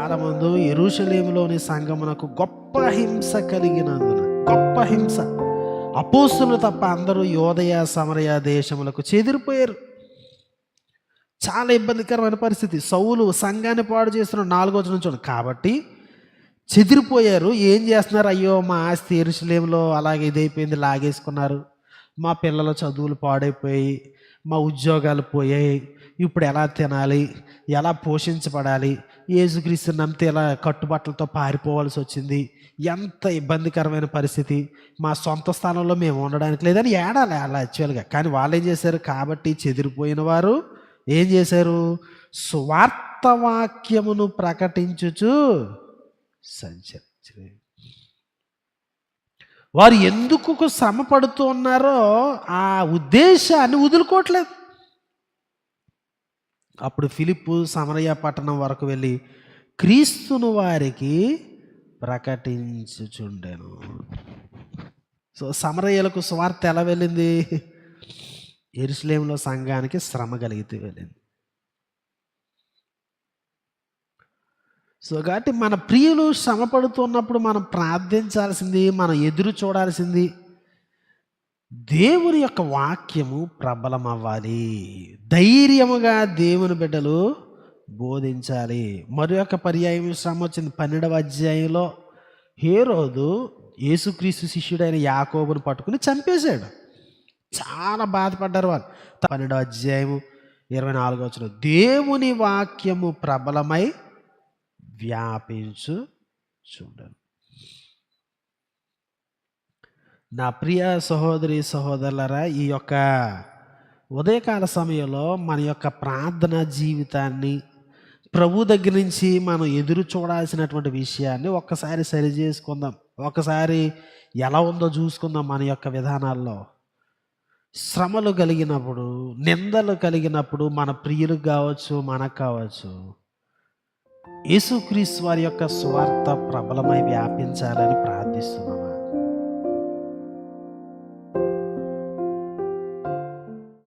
కాలమందు ఎరుషలేములోని సంగమునకు గొప్ప హింస కలిగినందున గొప్ప హింస. అపోస్తులు తప్ప అందరూ యోదయ సమరయ దేశములకు చెదిరిపోయారు. చాలా ఇబ్బందికరమైన పరిస్థితి. సౌలు సంఘాన్ని పాడు చేస్తున్న నాలుగో వచనం చూడండి కాబట్టి చెదిరిపోయారు. ఏం చేస్తున్నారు? అయ్యో మా ఆస్తి ఎరుసలేంలో అలాగే ఇదైపోయింది లాగేసుకున్నారు. మా పిల్లల చదువులు పాడైపోయి మా ఉద్యోగాలు పోయాయి. ఇప్పుడు ఎలా తినాలి? ఎలా పోషించబడాలి? ఏసుక్రీస్తు నమ్మితే ఇలా కట్టుబట్టలతో పారిపోవాల్సి వచ్చింది. ఎంత ఇబ్బందికరమైన పరిస్థితి. మా సొంత స్థానంలో మేము ఉండడానికి లేదని ఏడాలి అలా యాక్చువల్గా. కానీ వాళ్ళు ఏం చేశారు? కాబట్టి చెదిరిపోయిన వారు ఏం చేశారు? స్వార్థవాక్యమును ప్రకటించుచు సంచరించరు. వారు ఎందుకు శ్రమ పడుతూ ఉన్నారో ఆ ఉద్దేశాన్ని వదులుకోవట్లేదు. అప్పుడు ఫిలిప్పు సమరయ పట్టణం వరకు వెళ్ళి క్రీస్తును వారికి ప్రకటించుచుండెను. సో సమరయ్యలకు స్వార్థ ఎలా వెళ్ళింది? ఎరుసలేంలో సంఘానికి శ్రమ కలిగితే వెళ్ళింది. సో కాబట్టి మన ప్రియులు శ్రమపడుతున్నప్పుడు మనం ప్రార్థించాల్సింది మనం ఎదురు చూడాల్సింది దేవుని యొక్క వాక్యము ప్రబలమవ్వాలి. ధైర్యముగా దేవుని బిడ్డలు బోధించాలి. మరి యొక్క పర్యాయం శ్రమ వచ్చింది. పన్నెండవ అధ్యాయంలో హే రోజు యేసుక్రీస్తు శిష్యుడైన యాకోబును పట్టుకుని చంపేశాడు. చాలా బాధపడ్డారు వాళ్ళు. పన్నెండవ అధ్యాయము ఇరవై నాలుగో వచ్చిన దేవుని వాక్యము ప్రబలమై వ్యాపించు చూడండి నా ప్రియ సహోదరి సహోదరులరా ఈ యొక్క ఉదయకాల సమయంలో మన యొక్క ప్రార్థన జీవితాన్ని ప్రభు దగ్గర నుంచి మనం ఎదురు చూడాల్సినటువంటి విషయాన్ని ఒక్కసారి సరి చేసుకుందాం. ఒకసారి ఎలా ఉందో చూసుకుందాం మన యొక్క విధానాల్లో. శ్రమలు కలిగినప్పుడు నిందలు కలిగినప్పుడు మన ప్రియులకు కావచ్చు మనకు కావచ్చు యేసుక్రీస్తు వారి యొక్క స్వార్థ ప్రబలమై వ్యాపించాలని ప్రార్థిస్తున్నాను